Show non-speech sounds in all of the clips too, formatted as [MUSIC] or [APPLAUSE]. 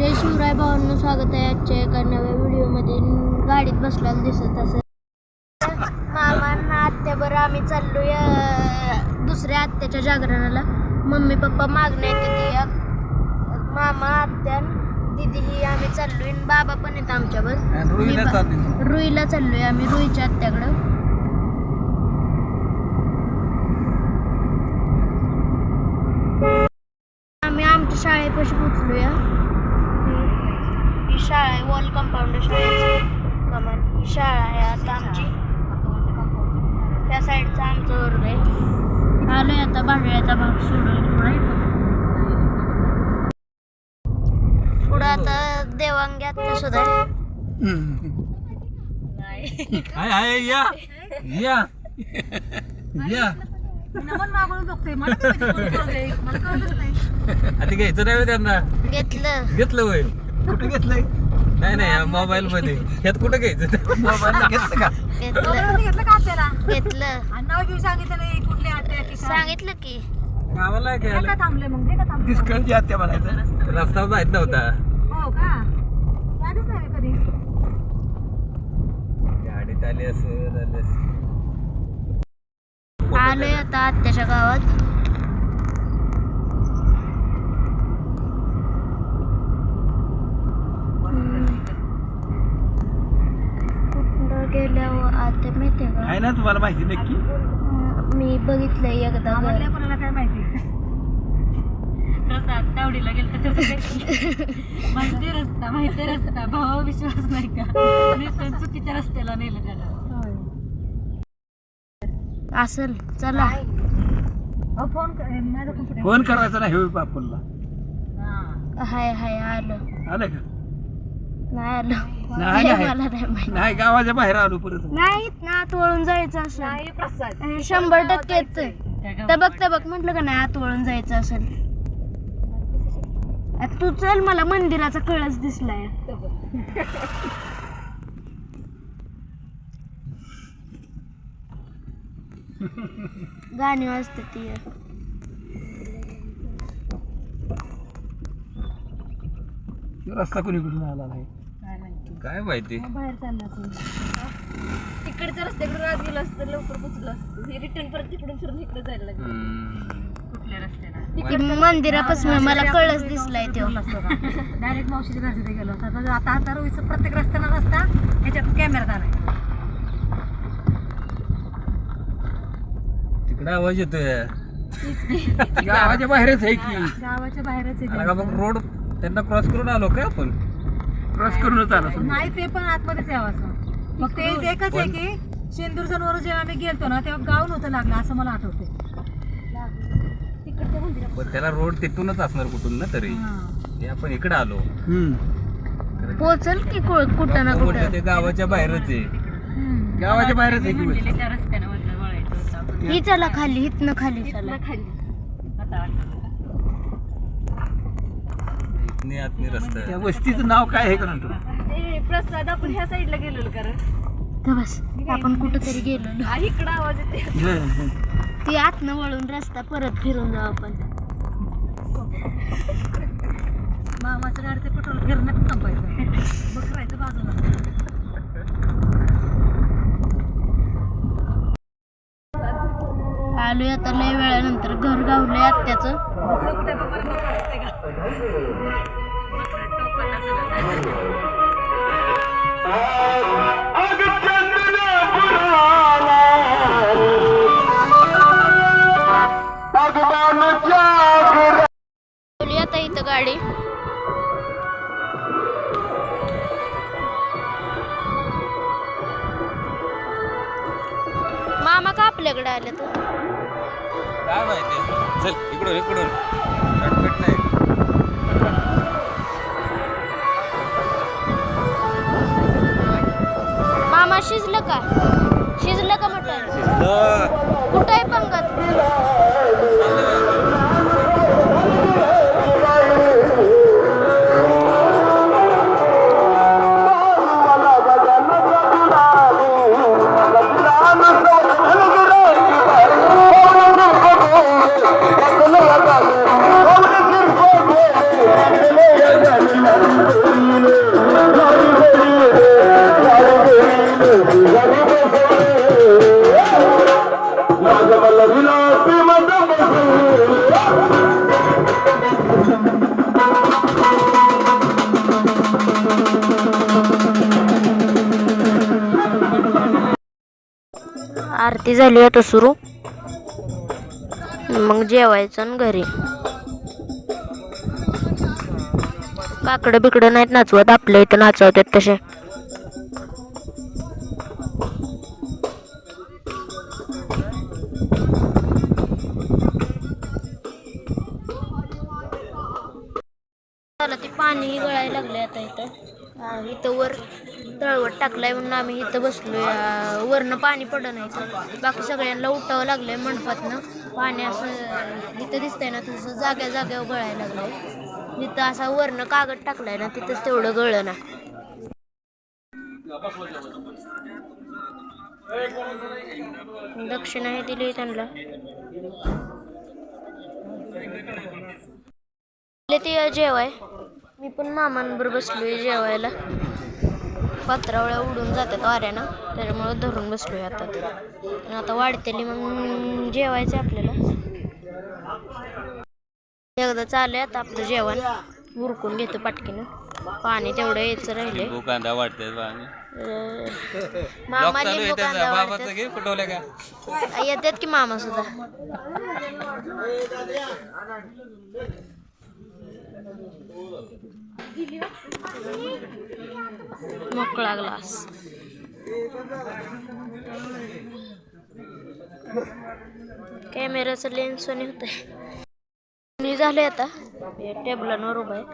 जय शिवराय भावांनो स्वागत आहे आजच्या एका नव्या व्हिडिओमध्ये. गाडीत बसलेला दिसत असेल. मामांना आत्याबरोबर आम्ही चाललोय दुसऱ्या आत्याच्या जागरणाला. मम्मी पप्पा मागण्या येते मामा आत्या दिदी ही आम्ही चाललोय बाबा पण आहेत आमच्यावर. रुईला चाललोय. आम्ही रुईच्या आत्याकडं. आम्ही आमच्या शाळेपाशी पोचलोय. ही शाळा आहे वॉल कंपाऊंड शाळेची. कमान ही शाळा आहे आता आमची. त्या साईडचा आमचा वर्ग आहे. आलोय आता भांडळ्याचा भाग सोडून पुढं आता देवांगी आत्या सुद्धा आहे. हाय हाय या. या. या. आता घ्यायचं नाही होय त्यांना? घेतलं. घेतलं वय कुठे घेतलंय? नाही नाही मोबाईल मध्ये. ह्यात कुठं घ्यायचं? मोबाईल घेतलं का? घेतलं. घेतलं सांगितलं की गावाला घ्यायला डिस्काउंटची हत्या म्हणायचं. रस्ता माहीत नव्हता. गाडीत आली असं आली असं आलोय आता आत्याच्या गावात कुठं गेल्यावर आत्या माहितीये का आहे ना तुम्हाला माहिती नक्की अं, मी तावडीला गेलं माहिती रस्ता माहिती रस्ता. भावा विश्वास नाही का? आणि पण चुकीच्या रस्त्याला नेलं त्याला. असल चला. फोन माझा कुठे फोन करायचा नाही होय बापूला हाय हाय आलं. आलं का? नाही आलं. नाही, हे नाही. मला नाही माहिती. नाही गावाच्या बाहेर आलो परत. नाही ना आत वळून जायचं प्रसाद. हे शंभर टक्केच आहे तबक तबक म्हटलं का नाही आत वळून जायचं असेल. आ, तू चल मला मंदिराचा कळस दिसलाय. गाणी वाजते ती. रस्ता कोणी कुठून आला नाही? काय माहिती? बाहेर चालला असेल? तिकडच्या रस्त्याकडून आज गेलो असतं लवकर पोचलो असतं. रिटर्न परत तिकडून फिरून इकडे जायला लागलं. कुठल्या रस्त्याला? मंदिरापासून मला कळस दिसलाय तो डायरेक्ट मावशीच्या घरच्या गेलो होता. आता आता आता रोहीचं प्रत्येक रस्त्याला रस्ता ह्याच्यात कॅमेरा आलाय तिकडे आवाज येतोय. गावाच्या बाहेरच आहे की. गावाच्या बाहेरच मग रोड त्यांना क्रॉस करून आलो का आपण? क्रॉस करूनच आलो नाही ते पण आतमध्येच यावं असं. मग ते एकच आहे की शेंदूर सनवर जेव्हा आम्ही गेलतो ना तेव्हा गाव नव्हतं लागलं असं मला आठवते पण त्याला रोड तिथूनच असणार कुठून ना तरी. हे. आपण इकडे आलो. पोचल की कु- कुठं ना कुठं? ते गावाच्या बाहेरच आहे. गावाच्या बाहेरच आहे की. ही चला खाली इथनं खाली. चला इथनं खाली आता वाटतं इथने आतने रस्ता त्या गोष्टीचं नाव काय आहे का ते प्रसाद आपण ह्या साईडला गेलेलो कारण तर बस आपण कुठंतरी गेलो हा, इकडं आवाज येते ती आतनं वळून रस्ता परत फिरून जाऊ आपण. मामाच्या गाडीचं पेट्रोल फिरण्यात संपायचं बघ राहायचं बाजूला. आलोय आता लय वेळानंतर घर गावलंय आत्याचं. बघ कुठे बघ बरं बघ इथं गाडी. मामा का आपल्याकडे आले तू काय माहिती? चल इकडून इकडून. शिजलं का? शिजलं का मटण? कुठं आहे पंगत? ती झाली आता सुरू. मग जेवायचं आणि घरी. काकडं बिकडं नाहीत नाचवत आपल्या इथं नाचवतात तसे. पाणी गळायला लागलं आता इथं. इथं वर तळवट टाकलाय म्हणून आम्ही इथं बसलोय. वरनं पाणी पडलं नाही इथं. बाकी सगळ्यांना उठावं लागलंय मंडपातनं. पाणी असं इथं दिसतंय ना तसं जाग्या जाग्यावर गळायला लागलंय. जिथं असा वरनं कागद टाकलाय ना तिथंच तेवढं गळलं ना. दक्षिणा हे दिली त्यांना. ते जेवाय. मी पण मामांबरोबर बसलोय जेवायला. पत्रावळ्या उडून जातात वाऱ्यानं त्याच्यामुळं धरून बसलोय आता. आणि आता वाढतेली मग जेवायचं आपल्याला. एकदा चालू आता आपलं जेवण. उरकून घेतो पाटकीनं. पाणी तेवढं यायचं राहिले कांदा वाटते पाणी मामा लिंबू कांदा वाढतात. येतात की मामा सुद्धा मोकळा ग्लास कॅमेऱ्याचं लेन्स आणि होत मी झाले आता. टेबलांवर उभं आहे.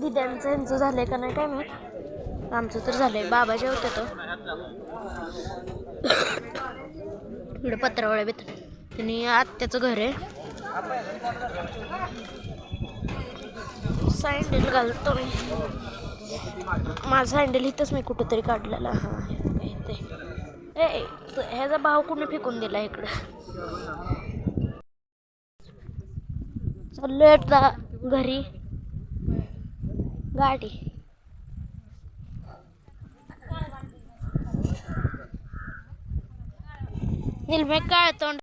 दिद्यांचं यांचं झालंय का नाही काय माहीत? आमचं तर झालंय. बाबा जेवते तो. [COUGHS] इकडे पत्रावळ्या बित आणि आत्याचं घर आहे. सँडल घालतो मी माझा सँडल इथंच मी कुठंतरी काढलेला. हा इथे. ए ह्याचा भाव कुणी फेकून दिला इकडं? चाललोय आता घरी. गाडी. निलमे काय तोंड?